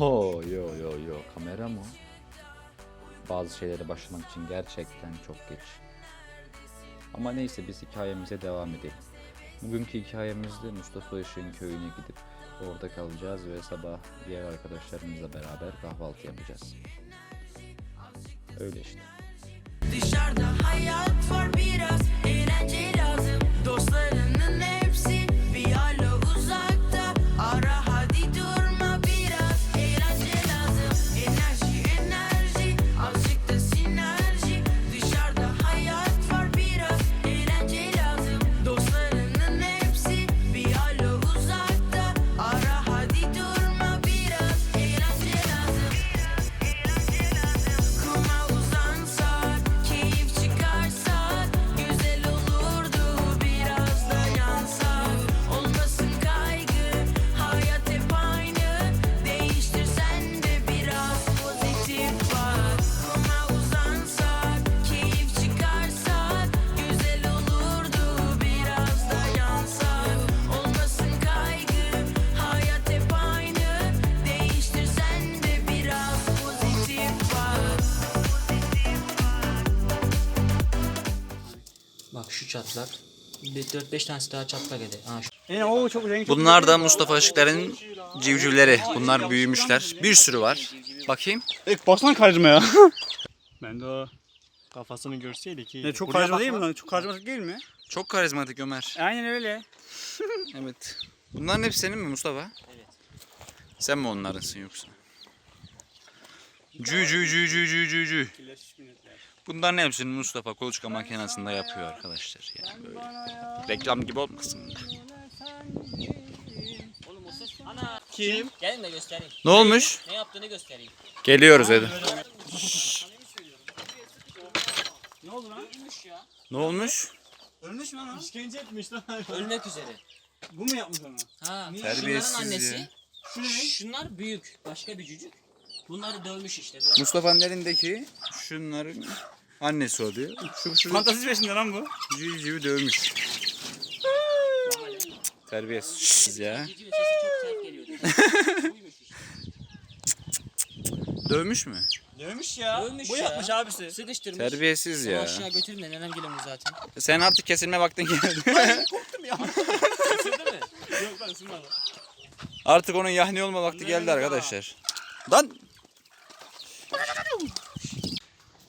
Oo yo yo yo kamera mı? Bazı şeylere başlamak için gerçekten çok geç. Ama neyse biz hikayemize devam edelim. Bugünkü hikayemizde Mustafa Işık'ın köyüne gidip orada kalacağız ve sabah diğer arkadaşlarımızla beraber kahvaltı yapacağız. Öyle işte. Dışarıda hayat var biraz çatlak. Bir 4-5 tanesi daha çatlak ede. Ha şu. Çok Bunlar da Mustafa Işıklar'ın civcivleri. Bunlar büyümüşler. Bir sürü var. Bakayım. E, baksana karizma ya. Ben de o kafasını görseydi ki. ne çok Buraya karizma değil mi? Çok karizmatik değil mi? Çok karizmatik Ömer. Aynen öyle. Evet. Bunların hepsi senin mi Mustafa? Evet. Sen mi onlarınsın yoksa? Cü cü cü cü cü cü cü. Bunların hepsini Mustafa kuluçka makinesinde yapıyor arkadaşlar. Yani böyle. Reklam gibi olmasın. da. Oğlum o ses. Ana. Kim? Gelin de göstereyim. Ne olmuş? Ne yaptığını göstereyim. Geliyoruz hadi. Ne oldu lan? Ölmüş ya. Ne olmuş? Ölmüş mü lan? İşkence etmiş lan. Ölmek üzere. Bu mu yapmış onu? Ha. Terbiyesiz Şunların annesi. ya. Şu ne? Şunlar büyük. Başka bir cücük. Bunları dövmüş işte böyle. Mustafa'nın elindeki şunların annesi oluyor. Şu şu Fantezi peşinde lan bu. civcivi dövmüş. Terbiyesiz ya. Cücüğün sesi çok sert geliyordu. Buymuş işte. Dövmüş mü? Dövmüş ya. Dövmüş bu ya. yapmış abisi. Sıkıştırmış. Terbiyesiz Sen ya. aşağı götürün de nenem geliyor zaten. Sen artık kesilme vaktin geldi. Korktum ya. Isırdı mı? Yok lan ısınmadı. artık onun yahni olma vakti geldi arkadaşlar. Lan!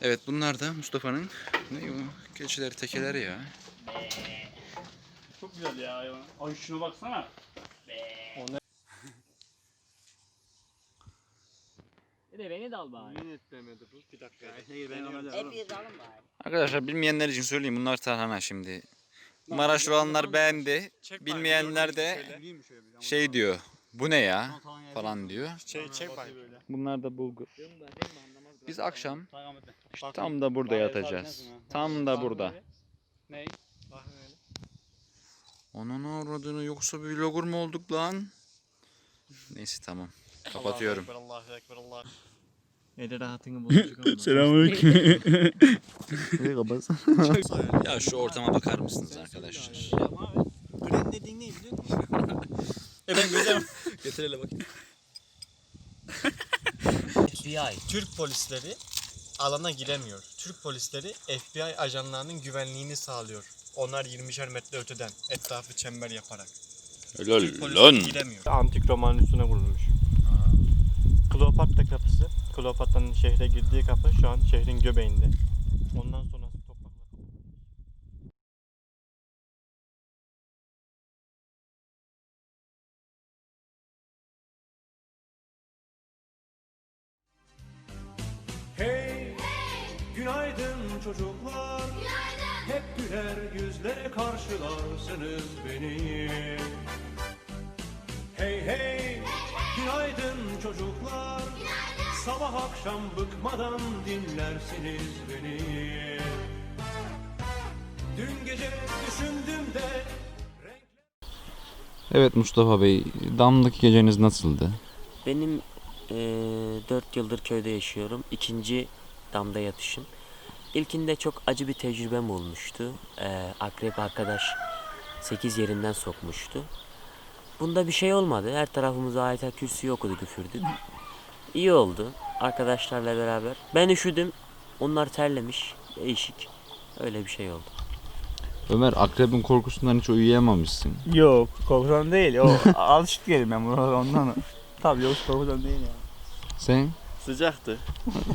Evet bunlar da Mustafa'nın ne o? Keçileri tekeleri ya. Çok güzel ya hayvan. Ay şuna baksana. Bir de beni de al bari. Yemin etmemedi bu. Bir dakika. Hayır ben alacağım. Arkadaşlar bilmeyenler için söyleyeyim bunlar tarhana şimdi. Maraşlı olanlar beğendi. Bilmeyenler de şey diyor. Bu ne ya? Falan diyor. Şey çek bak. Bunlar da bulgur. Biz akşam Bak, tam da burada yatacağız. Tam da burada. Ne? Onun avradını yoksa bir vlogger mu olduk lan? Neyse tamam. Kapatıyorum. Allahu Ekber, Allahu Ekber, Allah. Eli rahatını bozacak ama. Selamünaleyküm. Ya şu ortama bakar mısınız arkadaşlar? Gren dediğin ne biliyor musun? e ben gözüm. Getir hele bakayım. FBI. Türk polisleri alana giremiyor. Türk polisleri FBI ajanlarının güvenliğini sağlıyor. Onlar 20'şer metre öteden etrafı çember yaparak. Türk polisleri giremiyor. Antik romanın üstüne kurulmuş. Kleopatra kapısı, Kleopatra'nın şehre girdiği kapı şu an şehrin göbeğinde. Günaydın çocuklar. Hep güler yüzle karşılarsınız beni. Hey hey, günaydın çocuklar. Sabah akşam bıkmadan dinlersiniz beni. Dün gece düşündüm de Evet Mustafa Bey, damdaki geceniz nasıldı? Benim eee 4 yıldır köyde yaşıyorum. İkinci damda yatışım. İlkinde çok acı bir tecrübem olmuştu. Eee akrep arkadaş 8 yerinden sokmuştu. Bunda bir şey olmadı. Her tarafımıza ayetel kürsü okudu küfürdük. İyi oldu. Arkadaşlarla beraber. Ben üşüdüm. Onlar terlemiş. Değişik. Öyle bir şey oldu. Ömer akrebin korkusundan hiç uyuyamamışsın. Yok korkudan değil. O alışık değilim ben buralara ondan. Tabii yok korkudan değil ya. Sen? Sıcaktı.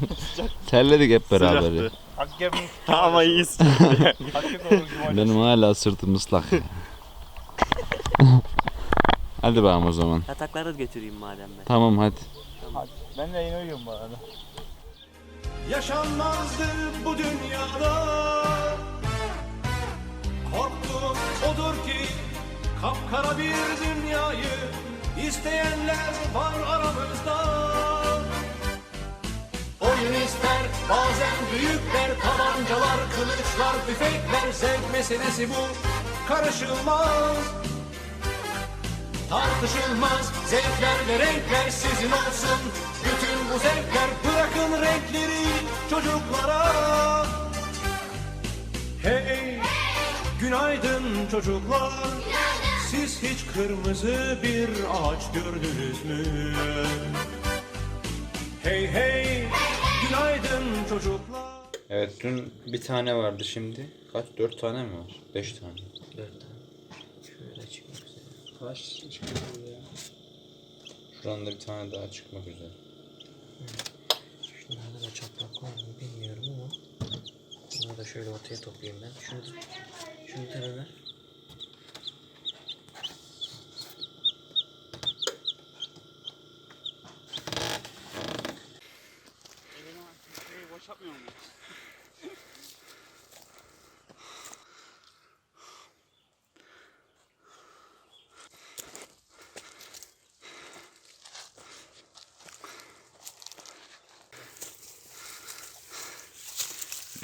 Terledik hep beraber. Sıcaktı. Hakkı'nın Ama. Hakkı korkucu Benim hala sırtım ıslak. hadi bakalım o zaman. Yatakları götüreyim madem ben. Tamam hadi. Ben de yine uyuyorum bu arada. Yaşanmazdı bu dünyada Korktuğum odur ki Kapkara bir dünyayı isteyenler var aramızda İster bazen büyükler Tabancalar, kılıçlar, tüfekler Zevk meselesi bu. Karışılmaz Tartışılmaz zevkler ve renkler sizin olsun. Bütün bu zevkler bırakın renkleri çocuklara. Hey günaydın çocuklar. Siz hiç kırmızı bir ağaç gördünüz mü? Hey hey çocuklar Evet dün bir tane vardı şimdi. Kaç? Dört tane mi var? Beş tane. Dört tane. Şöyle çıkmak üzere. Kaç çıkıyor ya? Şu anda bir tane daha çıkmak üzere. Şunlarda da çatlak var mı bilmiyorum ama. Bunları da şöyle ortaya toplayayım ben. Şunu, şunu tara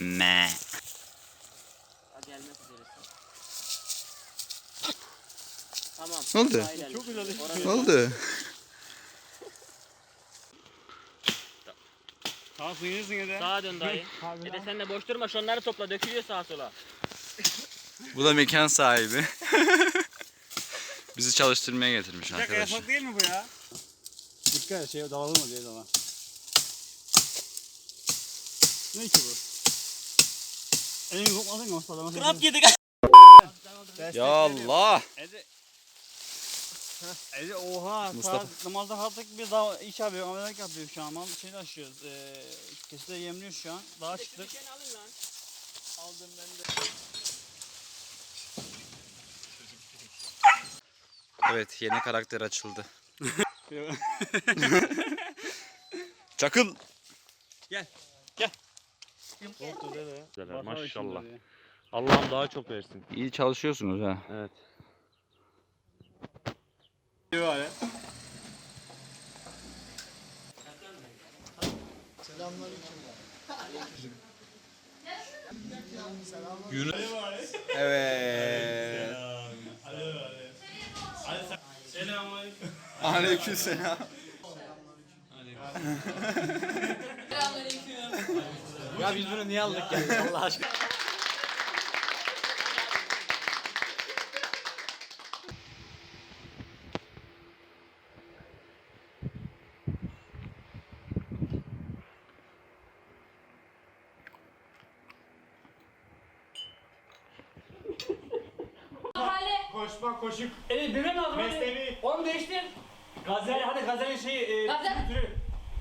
Ne? Gelmek üzeresin. Tamam. Ne oldu? Çok. Ne oldu? Tamam ya da. Sağa dön dayı. Dede sen de boş durma şunları topla dökülüyor sağa sola. Bu da mekan sahibi. Bizi çalıştırmaya getirmiş Bir dakika arkadaşlar. yasak değil mi bu ya? Dikkat et şey dağılır mı diye zaman. Ne ki bu? Krap yedik. Ya Allah. Ece. Ece oha Mustafa. saat namazda kalktık biz daha iş yapıyor ameliyat yapıyor şu an mal şey taşıyoruz eee keside yemliyor şu an daha çıktık aldım ben de Evet yeni karakter açıldı. Çakıl. Maşallah. Allah'ım daha çok versin. İyi çalışıyorsunuz ha. Evet. Evet. Aleykümselam. Ya biz bunu niye aldık ya? Allah aşkına. Koşma koşup Evet benim lazım mesleği Onu değiştir. gazel hadi gazelin şeyi e, Gazel. türü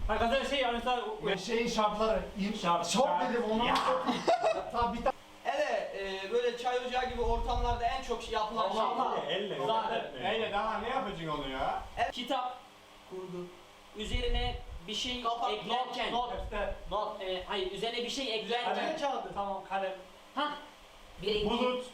Ha gazel şey yani mesela Şeyin şartları şart Çok dedim onu Tabii Hele e, böyle çay ocağı gibi ortamlarda en çok şey yapılan şey. elle Zaten. Elle daha ne yapacaksın onu ya? Kitap kurdu. Üzerine bir şey Kapat, eklerken. not, Defter, Not, e, hayır üzerine bir şey eklerken. kalem kağıdı tamam kalem Ha. Birinci. bulut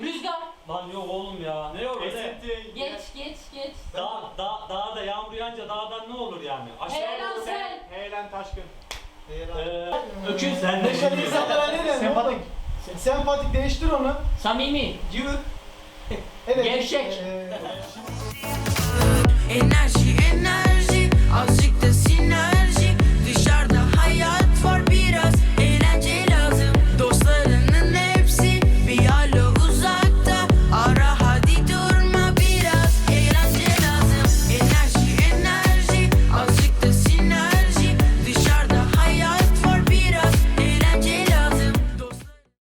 Rüzgar. Lan yok oğlum ya. Ne yok öyle? esinti Geç geç geç. Dağ, dağ, dağda yağmur yağınca dağdan ne olur yani? Heyelan sel. heyelan taşkın Ee, öküz sen de Sempatik Sempatik değiştir onu Samimi. Cıvık. Evet Gevşek. Ee, Enerji